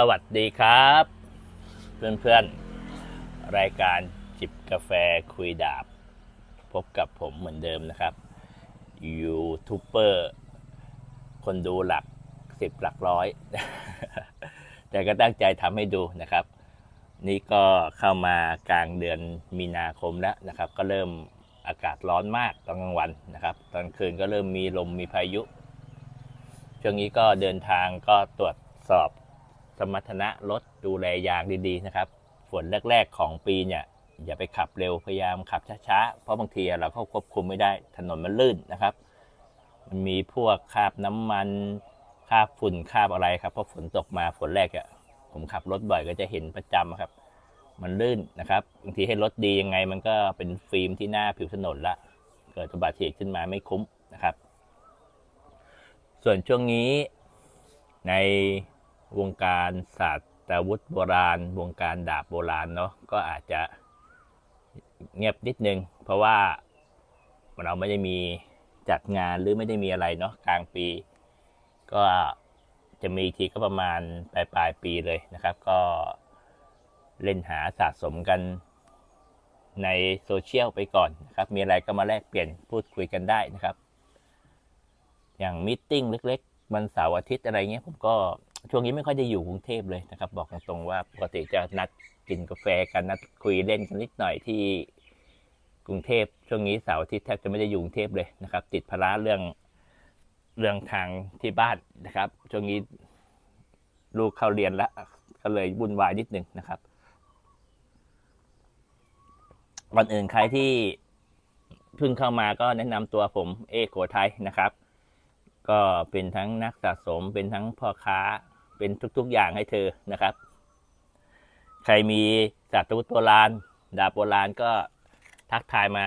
สวัสดีครับ เพื่อนๆ รายการจิบกาแฟคุยดาบ พบกับผมเหมือนเดิมนะครับยูทูบเบอร์คนดูหลักสิบหลักร้อย แต่ก็ตั้งใจทำให้ดูนะครับ นี่ก็เข้ามากลางเดือนมีนาคมแล้วนะครับ ก็เริ่มอากาศร้อนมากตอนกลางวันนะครับ ตอนคืนก็เริ่มมีลมมีพายุช่วงนี้ก็เดินทางก็ตรวจสอบ สมรรถนะรถดูแลยางดีๆนะครับ ฝนแรกๆของปีเนี่ยอย่าไปขับเร็วพยายามขับช้าๆ เพราะบางทีเราก็ควบคุมไม่ได้ถนนมันลื่นนะครับ มันมีพวกคราบน้ำมันคราบฝุ่นคราบอะไรครับเพราะฝนตกมาฝนแรกอะ่ะผมขับรถบ่อยก็จะเห็นประจำครับ มันลื่นนะครับบางทีให้รถดียังไง มันก็เป็นฟิล์มที่หน้าผิวถนนละ เกิดอุบัติเหตุขึ้นมาไม่คุ้มนะครับ ส่วนช่วงนี้ใน วงการศาสตราวุธโบราณ วงการดาบโบราณเนาะก็อาจจะเงียบนิดนึง เพราะว่าเราไม่ได้มีจัดงานหรือไม่ได้มีอะไรเนาะกลางปี ก็จะมีทีก็ประมาณปลายปลายปีเลยนะครับ ก็เล่นหาสะสมกันในโซเชียลไปก่อนนะครับ มีอะไรก็มาแลกเปลี่ยนพูดคุยกันได้นะครับ อย่างมิทติ้งเล็กๆวันเสาร์อาทิตย์อะไรเงี้ยผมก็ ช่วงนี้ไม่ค่อยได้อยู่กรุงเทพเลยนะครับ บอกตรงๆว่าปกติจะนัดกินกาแฟกันนัดคุยเล่นกันนิดหน่อยที่กรุงเทพช่วงนี้เสาร์อาทิตย์แทบจะไม่ได้อยู่กรุงเทพเลยนะครับ ติดภาระเรื่องเรื่องทางที่บ้านนะครับ ช่วงนี้ลูกเข้าเรียนแล้วก็เลยวุ่นวายนิดนึงนะครับวันอื่นใครที่เพิ่งเข้ามาก็แนะนำตัวผมเอโกไทยนะครับ ก็เป็นทั้งนักสะสมเป็นทั้งพ่อค้า เป็นทุกๆอย่างให้เธอนะครับ ใครมีสัตว์โบราณดาบโบราณก็ทักทายมา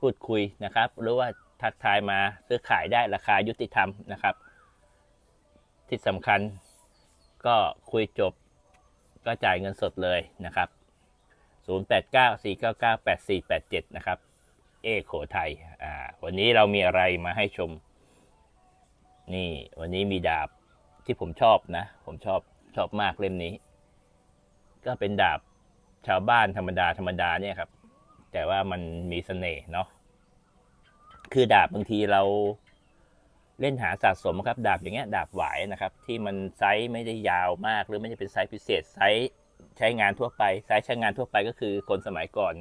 พูดคุยนะครับ หรือว่าทักทายมาซื้อขายได้ราคายุติธรรมนะครับ ที่สำคัญก็คุยจบก็จ่ายเงินสดเลยนะครับ 0894998487 นะครับ เอโขไทย อ่า วันนี้เรามีอะไรมาให้ชม นี่ วันนี้มีดาบ ที่ผมชอบนะ ผมชอบชอบมากเล่มนี้ ก็เป็นดาบชาวบ้านธรรมดาธรรมดาเนี่ยครับ แต่ว่ามันมีเสน่ห์เนาะคือดาบบางทีเราเล่นหาสะสมครับ ดาบอย่างเงี้ยดาบหวายนะครับ ที่มันไซส์ไม่ได้ยาวมาก หรือไม่ได้เป็นไซส์พิเศษไซส์ใช้งานทั่วไปไซส์ใช้งานทั่วไปก็คือคนสมัยก่อน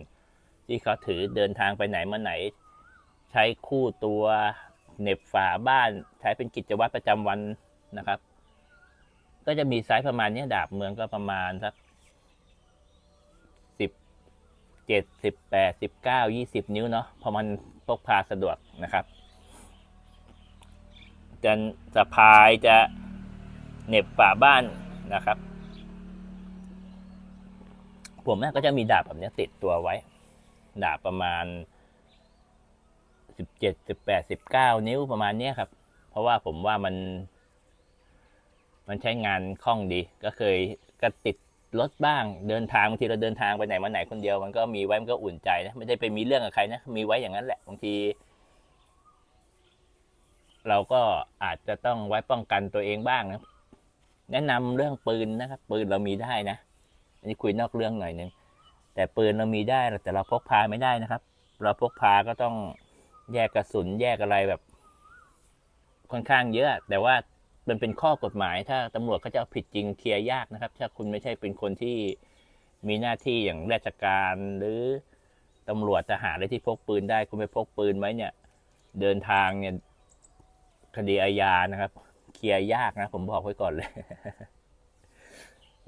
ที่เขาถือเดินทางไปไหนมาไหน ใช้คู่ตัวเหน็บฝาบ้านใช้เป็นกิจวัตรประจำวันนะครับ ก็จะมีไซส์ประมาณนี้ดาบเมืองก็ประมาณสักสิบเจ็ดสิบแปดสิบเก้ายี่สิบนิ้วเนาะพราะมันพกพาสะดวกนะครับจะสะพายจะเหน็บฝาบ้านนะครับ ผมเนี่ก็จะมีดาบแบบนี้ติดตัวไว้ ดาบประมาณสิบเจ็ดสิบแปดสิบเก้านิ้วประมาณนี้ครับ เพราะว่าผมว่ามัน มันใช้งานคล่องดี ก็เคยก็ติดรถบ้างเดินทางบางทีเราเดินทางไปไหนมาไหนคนเดียว มันก็มีไว้มันก็อุ่นใจนะไม่ได้ไปมีเรื่องกับใครนะมีไว้อย่างนั้นแหละบางที เราก็อาจจะต้องไว้ป้องกันตัวเองบ้างนะแนะนำเรื่องปืนนะครับ ปืนเรามีได้นะอันนี้คุยนอกเรื่องหน่อยหนึงแต่ปืนเรามีได้แต่เราพกพาไม่ได้นะครับ เราพกพาก็ต้องแยกกระสุนแยกอะไรแบบ ค่อนข้างเยอะ แต่ว่า มันเป็นข้อกฎหมาย ถ้าตำรวจเขาจะเอาผิดจริงเคลียร์ยากนะครับ ถ้าคุณไม่ใช่เป็นคนที่มีหน้าที่อย่างราชการหรือตำรวจทหารอะไรที่พกปืนได้คุณไปพกปืนไว้เนี่ย เดินทางเนี่ยคดีอาญานะครับ เคลียร์ยากนะ ผมบอกไว้ก่อนเลย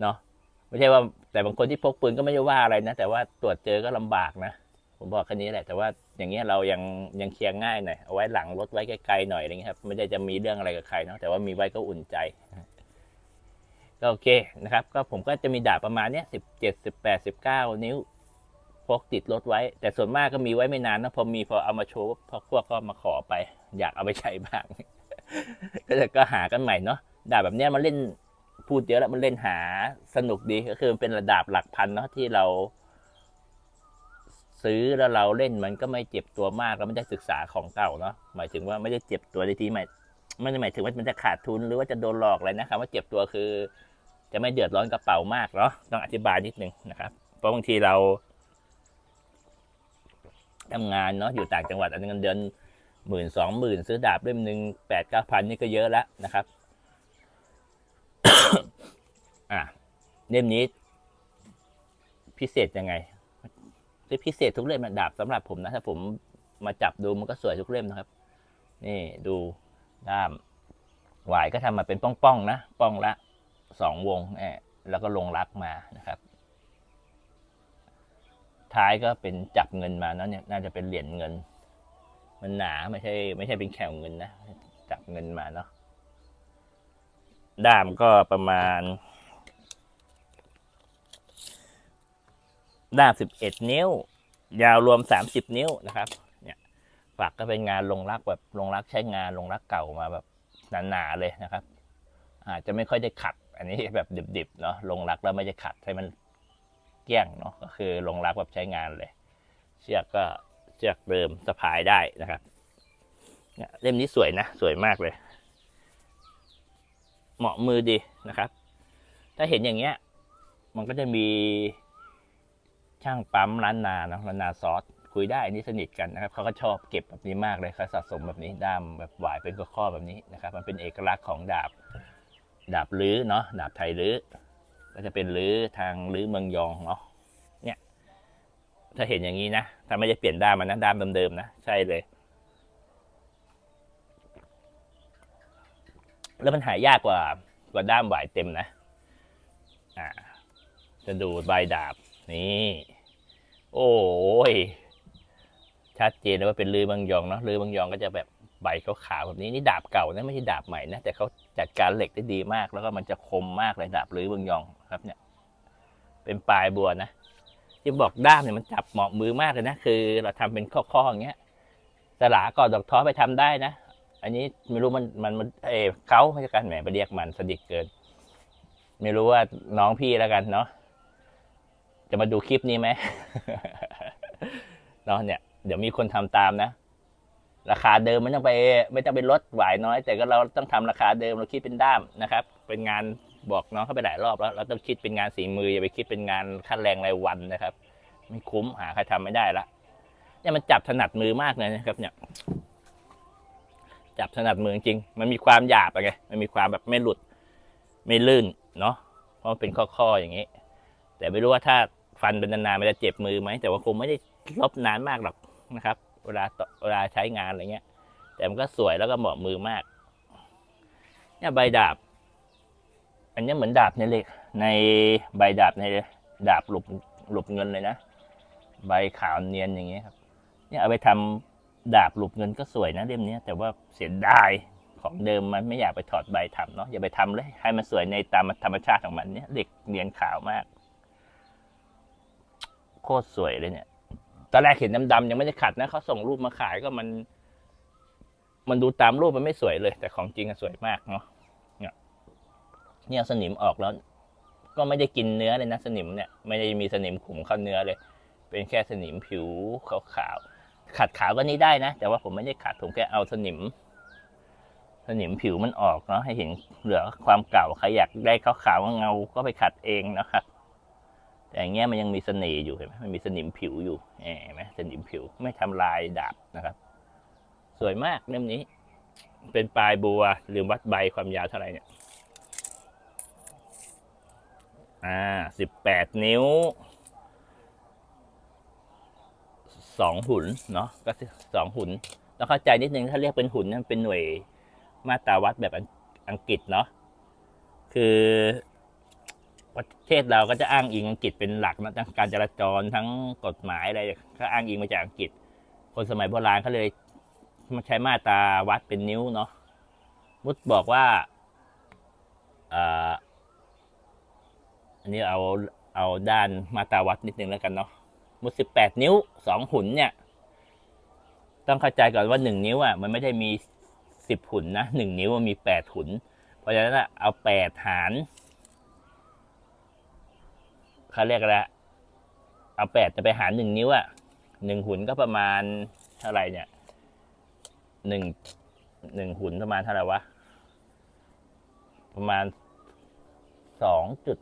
เนาะไม่ใช่ว่าแต่บางคนที่พกปืนก็ไม่ได้ว่าอะไรนะ แต่ว่าตรวจเจอก็ลำบากนะ ผมบอกแค่นี้แหละ แต่ว่า อย่างเงี้ยเรายังยังเคลียร์ง่ายหน่อยเอาไว้หลังรถไว้ไกลๆหน่อยอะไรเงี้ยครับไม่ได้จะมีเรื่องอะไรกับใครเนาะแต่ว่ามีไว้ก็อุ่นใจก็โอเคนะครับ ก็ผมก็จะมีดาบประมาณเนี้ยสิบเจ็ดสิบแปดสิบเก้านิ้วพกติดรถไว้ แต่ส่วนมากก็มีไว้ไม่นานนะพอมีพอเอามาโชว์พอพวกก็มาขอไป อยากเอาไปใช้บ้าง ก็จะก็หากันใหม่เนาะดาบแบบเนี้ยมันเล่นพูดเยอะแล้วมันเล่นหาสนุกดีก็คือมันเป็นระดับหลักพันเนาะที่เรา ซื้อแล้วเราเล่นมันก็ไม่เจ็บตัวมากเราไม่ได้ศึกษาของเก่าเนาะหมายถึงว่าไม่ได้เจ็บตัวในที่หมายไม่ได้หมายถึงว่ามันจะขาดทุนหรือว่าจะโดนหลอกอะไรนะครับว่าเจ็บตัวคือ จะไม่เดือดร้อนกระเป๋ามากเนาะต้องอธิบายนิดนึงนะครับ เพราะบางทีเราทำงานเนาะอยู่ต่างจังหวัดอันนเงินเดือนหมื่นสองหมื่นซื้อดาบเล่มหนึ่งแปดเก้าพันนี่ก็เยอะแล้วนะครับอะเล่มนี้พิเศษยังไง ที่พิเศษทุกเล่มดาบสำหรับผมนะถ้าผมมาจับดูมันก็สวยทุกเล่มนะครับ นี่ดูด้ามหวายก็ทำมาเป็นป้องๆนะป้องละสองวงแอบแล้วก็ลงรักมานะครับ ท้ายก็เป็นจับเงินมานะเนี่ยน่าจะเป็นเหรียญเงิน มันหนาไม่ใช่ ไม่ใช่เป็นแขวเงินนะจับเงินมาเนาะด้ามก็ประมาณ ด้ามสิบเอ็ดนิ้ว ยาวรวมสามสิบนิ้วนะครับ เนี่ยฝักก็เป็นงานลงรักแบบลงรักใช้งานลงรักเก่ามาแบบหนาๆเลยนะครับ อาจจะไม่ค่อยได้ขัด อันนี้แบบดิบๆเนาะลงรักแล้วไม่ได้ขัดให้มันเกี้ยงเนาะก็คือลงรักแบบใช้งานเลย เชือกก็เชือกเดิมสะพายได้นะครับเนี่ยเล่มนี้สวยนะ สวยมากเลย เหมาะมือดีนะครับ ถ้าเห็นอย่างเงี้ย มันก็จะมี ช่างปั๊มร้านนาเนาะร้านนาซอสคุยได้อันนี้สนิทกันนะครับเขาก็ชอบเก็บแบบนี้มากเลยเขาสะสมแบบนี้ด้ามแบบหวายเป็นข้อๆแบบนี้นะครับ มันเป็นเอกลักษณ์ของดาบดาบลื้อเนาะดาบไทยลื้อก็จะเป็นลื้อทางลื้อเมืองยองเนาะเนี่ยถ้าเห็นอย่างนี้นะถ้าไม่ได้เปลี่ยนด้ามมันนะด้ามเดิมๆนะใช่เลย แล้วมันหายากกว่ากว่าด้ามหวายเต็มนะอ่าจะดูใบดาบนี่ โอ้ย ชัดเจนเลยว่าเป็นลือบางยองเนาะลือบางยองก็จะแบบใบขาวๆแบบนี้นี่ดาบเก่านะไม่ใช่ดาบใหม่นะแต่เขาจัดการเหล็กได้ดีมาก แล้วก็มันจะคมมากเลยดาบลือบางยองครับเนี่ย เป็นปลายบัวนะที่บอกด้ามเนี่ยมันจับเหมาะมือมากเลยนะคือ เราทำเป็นข้อๆอย่างเงี้ยสลากอดดอกท้อไปทำได้นะอันนี้ไม่รู้มันมันมันเออเขาไม่ใช่การแหมไปเรียกมันสดิกเกิน ไม่รู้ว่าน้องพี่แล้วกันเนาะ จะมาดูคลิปนี้ไหมเนาะเนี่ย เดี๋ยวมีคนทำตามนะ ราคาเดิมไม่ต้องไป ไม่ต้องไปลดหวายน้อย แต่ก็เราต้องทำราคาเดิมเราคิดเป็นด้ามนะครับ เป็นงานบอกน้องเข้าไปหลายรอบแล้ว เราต้องคิดเป็นงานสีมืออย่าไปคิดเป็นงานค่าแรงรายวันนะครับ ไม่คุ้มหาใครทำไม่ได้ละเนี่ยมันจับถนัดมือมากเลยนะครับ เนี่ย จับถนัดมือจริง มันมีความหยาบอะไงมันมีความแบบไม่หลุด ไม่ลื่นเนาะเพราะมันเป็นข้อๆอย่างนี้ แต่ไม่รู้ว่าถ้า ฟันเป็นนานๆมันจะเจ็บมือไหมแต่ว่าคงไม่ได้ลบนานมากหรอกนะครับ เวลาเวลาใช้งานอะไรเงี้ย แต่มันก็สวยแล้วก็เหมาะมือมากเนี่ยใบดาบ อันนี้เหมือนดาบในเหล็ก ในใบดาบในดาบหลบหลบเงินเลยนะ ใบขาวเนียนอย่างเงี้ยครับ เนี่ยเอาไปทำดาบหลบเงินก็สวยนะเล่มนี้แต่ว่าเสียดายของเดิมมันไม่อยากไปถอดใบทำเนาะอย่าไปทำเลย ให้มันสวยในตามธรรมชาติของมันเนี่ยเหล็กเนียนขาวมาก โคตรสวยเลยเนี่ย ตอนแรกเห็นดำๆยังไม่ได้ขัดนะเขาส่งรูปมาขายก็มัน มันดูตามรูปมันไม่สวยเลย แต่ของจริงอะสวยมากเนาะ เนี่ยเนี่ยสนิมออกแล้ว ก็ไม่ได้กินเนื้อเลยนะสนิมเนี่ย ไม่ได้มีสนิมขุมเข้าเนื้อเลย เป็นแค่สนิมผิวขาวๆ ขัดขาวก็นี้ได้นะ แต่ว่าผมไม่ได้ขัด ผมแค่เอาสนิมสนิมผิวมันออกเนาะให้เห็นเหลือความเก่าใครอยากได้ขาวๆเงาๆก็ไปขัดเองนะครับ แต่อย่างเงี้ยมันยังมีเสน่ห์อยู่เห็นไหมมันมีสนิมผิวอยู่เห็นไหมสนิมผิวไม่ทำลายดาบนะครับ สวยมากเล่มนี้ เป็นปลายบัวลืมวัดใบความยาวเท่าไหร่เนี่ยอ่าสิบแปดนิ้วสองหุ่นเนาะก็สองหุ่นแล้วเข้าใจนิดนึงถ้าเรียกเป็นหุ่นนั่นเป็นหน่วยมาตราวัดแบบอังอังกฤษเนาะคือ ประเทศเราก็จะอ้างอิงอังกฤษเป็นหลักนะทั้งการจราจรทั้งกฎหมายอะไรก็อ้างอิงมาจากอังกฤษ คนสมัยโบราณเขาเลยมาใช้มาตราวัดเป็นนิ้วเนาะมุดบอกว่าอันนี้เอาเอาด้านมาตราวัดนิดนึงแล้วกันเนาะมุดสิบแปดนิ้วสองหุ่นเนี่ย ต้องเข้าใจก่อนว่าหนึ่งนิ้วอะมันไม่ได้มีสิบหุ่นนะหนึ่งนิ้วมันมีแปดหุ่น เพราะฉะนั้นอะเอาแปดหาร เขาเรียกอะไรเอาแปดจะไปหารหนึ่งนิ้วอะหนึ่งหุ่นก็ประมาณเท่าไหร่เนี่ยหนึ่งหนึ่งหุ่นประมาณเท่าไหร่วะ ประมาณสองจุด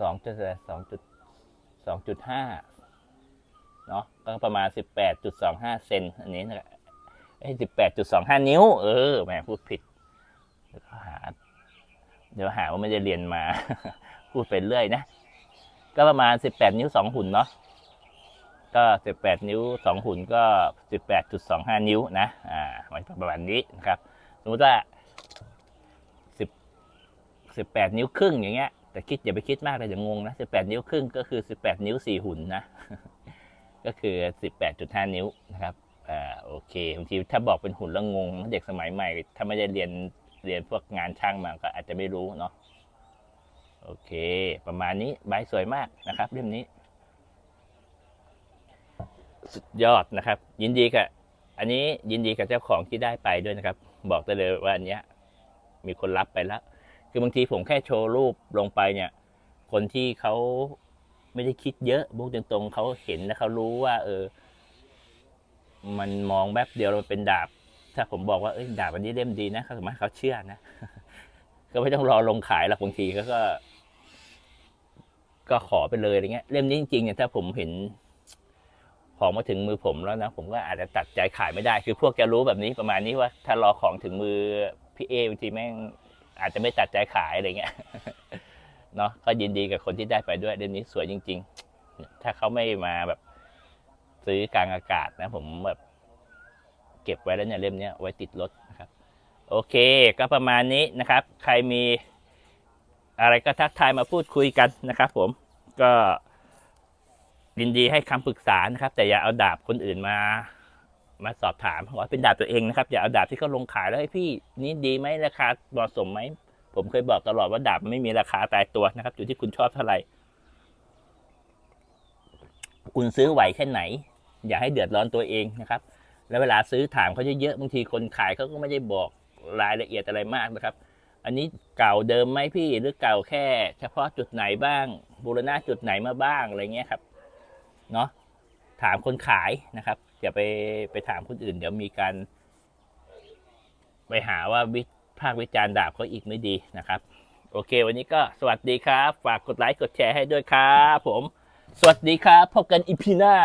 สองจุดสองจุดสองจุดห้าเนาะก็ประมาณสิบแปดจุดสองห้าเซนอันนี้นะไอ้สิบแปดจุดสองห้านิ้ว เออแหมพูดผิดเดี๋ยวหา เดี๋ยวหาว่าไม่ได้เรียนมา พูดไปเรื่อยนะ ก็ประมาณสิบแปดนิ้วสองหุ่นเนาะก็สิบแปดนิ้วสองหุ่นก็สิบแปดจุดสองห้านิ้วนะอ่าไว้ประมาณนี้นะครับสมมติว่าสิบสิบแปดนิ้วครึ่งอย่างเงี้ยแต่คิดอย่าไปคิดมากเลยเดี๋ยวงงนะสิบแปดนิ้วครึ่งก็คือสิบแปดนิ้วสี่หุ่นนะ ก็คือสิบแปดจุดห้านิ้วนะครับอ่าโอเคบางทีถ้าบอกเป็นหุ่นแล้วงง เด็กสมัยใหม่ ถ้าไม่ได้เรียน เรียนพวกงานช่างมาก็อาจจะไม่รู้เนาะโอเค ประมาณนี้ใบสวยมากนะครับเล่มนี้ สุดยอดนะครับ ยินดีกับอันนี้ยินดีกับเจ้าของที่ได้ไปด้วยนะครับ บอกได้เลยว่าอันเนี้ย มีคนรับไปแล้ว คือบางทีผมแค่โชว์รูปลงไปเนี่ย คนที่เขาไม่ได้คิดเยอะบุกตรงๆเขาเห็นแล้วเขารู้ว่า เออ มันมองแบบเดียวเราเป็นดาบ ถ้าผมบอกว่าเอ้ยดาบอันนี้เล่มดีนะเขาสามารถเขาเชื่อนะ ก็ไม่ต้องรอลงขายหรอกบางทีเขาก็ ก็ขอไปเลยอะไรเงี้ย เล่มนี้จริงๆเนี่ยถ้าผมเห็นของมาถึงมือผมแล้วนะผมก็อาจจะตัดใจขายไม่ได้ คือพวกจะรู้แบบนี้ประมาณนี้ว่า ถ้ารอของถึงมือพี่เอบางทีแม่งอาจจะไม่ตัดใจขายอะไรเงี้ยเนาะก็ยินดีกับคนที่ได้ไปด้วยเล่มนี้สวยจริง ๆ ถ้าเขาไม่มาแบบซื้อกลางอากาศนะ ผมแบบ เก็บไว้แล้วเนี่ยเล่มนี้ไว้ติดรถนะครับ โอเค ก็ประมาณนี้นะครับ ใครมีอะไรก็ทักทายมาพูดคุยกันนะครับ ผมก็ยินดีให้คำปรึกษานะครับ แต่อย่าเอาดาบคนอื่นมามาสอบถามว่าเป็นดาบตัวเองนะครับ อย่าเอาดาบที่เขาลงขายแล้วให้พี่นี่ดีไหมราคาเหมาะสมไหมผมเคยบอกตลอดว่าดาบไม่มีราคาตายตัวนะครับ อยู่ที่คุณชอบเท่าไหร่คุณซื้อไหวแค่ไหน อย่าให้เดือดร้อนตัวเองนะครับ แล้วเวลาซื้อถามเขาเยอะๆบางทีคนขายเขาก็ไม่ได้บอกรายละเอียดอะไรมากนะครับ อันนี้เก่าเดิมไหมพี่หรือเก่าแค่ เฉพาะจุดไหนบ้าง บูรณะจุดไหนมาบ้างอะไรเงี้ยครับเนาะถามคนขายนะครับอย่าไปไปถามคนอื่น เดี๋ยวมีการ ไปหาว่าวิภาควิจารณ์ดาบเขาอีกไม่ดีนะครับ โอเค วันนี้ก็สวัสดีครับ ฝากกดไลค์กดแชร์ให้ด้วยครับผม สวัสดีครับพบกันอีพีหน้า